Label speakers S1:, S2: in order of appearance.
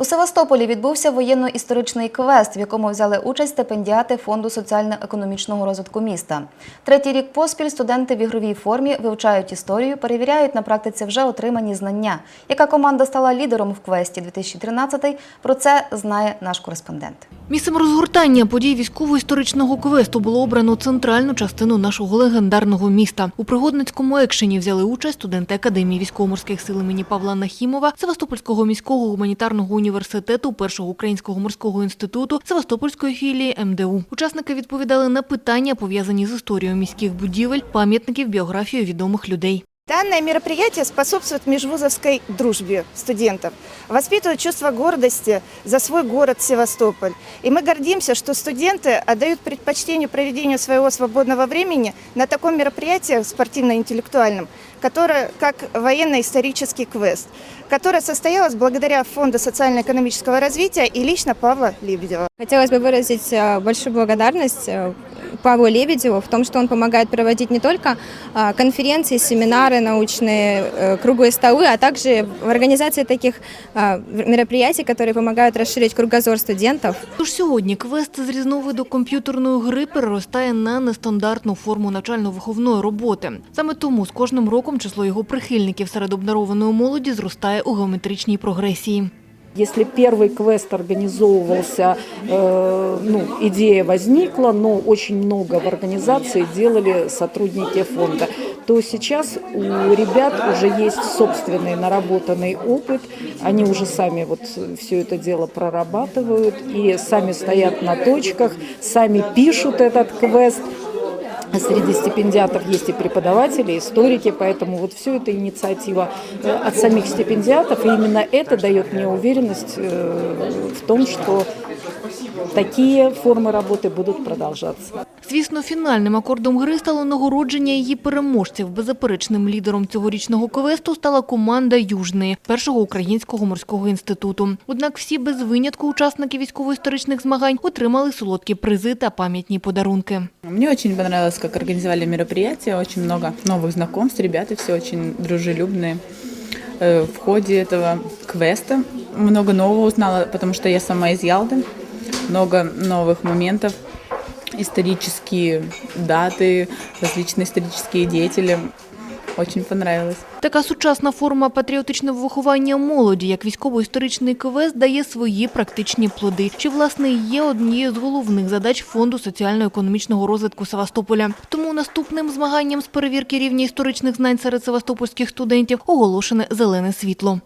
S1: У Севастополі відбувся воєнно-історичний квест, в якому взяли участь стипендіати Фонду соціально-економічного розвитку міста. Третій рік поспіль студенти в ігровій формі вивчають історію, перевіряють на практиці вже отримані знання. Яка команда стала лідером в квесті 2013 Про це знає наш кореспондент.
S2: Місцем розгортання подій військово-історичного квесту було обрано центральну частину нашого легендарного міста. У пригодницькому екшені взяли участь студенти Академії військово-морських сил імені Павла Нахімова, Севастопольського міського гуманітарного університету, Першого українського морського інституту, Севастопольської філії МДУ. Учасники відповідали на питання, пов'язані з історією міських будівель, пам'ятників, біографією відомих людей.
S3: Данное мероприятие способствует межвузовской дружбе студентов, воспитывает чувство гордости за свой город Севастополь. И мы гордимся, что студенты отдают предпочтение проведению своего свободного времени на таком мероприятии спортивно-интеллектуальном, которое как военно-исторический квест, которое состоялось благодаря Фонду социально-экономического развития и лично Павла Лебедева.
S4: Хотелось бы выразить э, большую благодарность э, Павлу Лебедеву в том, что он помогает проводить не только а, конференции, семинары научные, э, круглые столы, а также в организации таких а, мероприятий, которые помогают расширить кругозор студентов.
S2: Тож сьогодні квест з різновиду комп'ютерної гри переростає на нестандартну форму навчально-виховної роботи. Саме тому з кожним роком число його прихильників серед обдарованої молоді зростає у геометричній прогресії.
S5: Если первый квест организовывался, э, ну, идея возникла, но очень много в организации делали сотрудники фонда, то сейчас у ребят уже есть собственный наработанный опыт, они уже сами вот все это дело прорабатывают и сами стоят на точках, сами пишут этот квест. Среди стипендиатов есть и преподаватели, и историки, поэтому вот все это инициатива э, от самих стипендиатов, и именно это дает мне уверенность э, в том, что такие формы работы будут продолжаться.
S2: Звісно, фінальним акордом гри стало нагородження її переможців. Беззаперечним лідером цьогорічного квесту стала команда Южної першого українського морського інституту. Однак всі без винятку учасники військово-історичних змагань отримали солодкі призи та пам'ятні подарунки.
S6: Мне очень понравилось, как организовали мероприятие. Очень много новых знакомств, ребята все очень дружелюбные. Э, В ходе этого квеста много нового узнала, потому что я сама из Ялты. Много новых моментов, исторические даты, различные исторические деятели. Очень понравилось.
S2: Така сучасна форма патріотичного виховання молоді, як військово-історичний квест, дає свої практичні плоди, що власне і є однією з головних задач фонду соціально-економічного розвитку Севастополя. Тому наступним змаганням з перевірки рівня історичних знань серед севастопольських студентів оголошене зелене світло.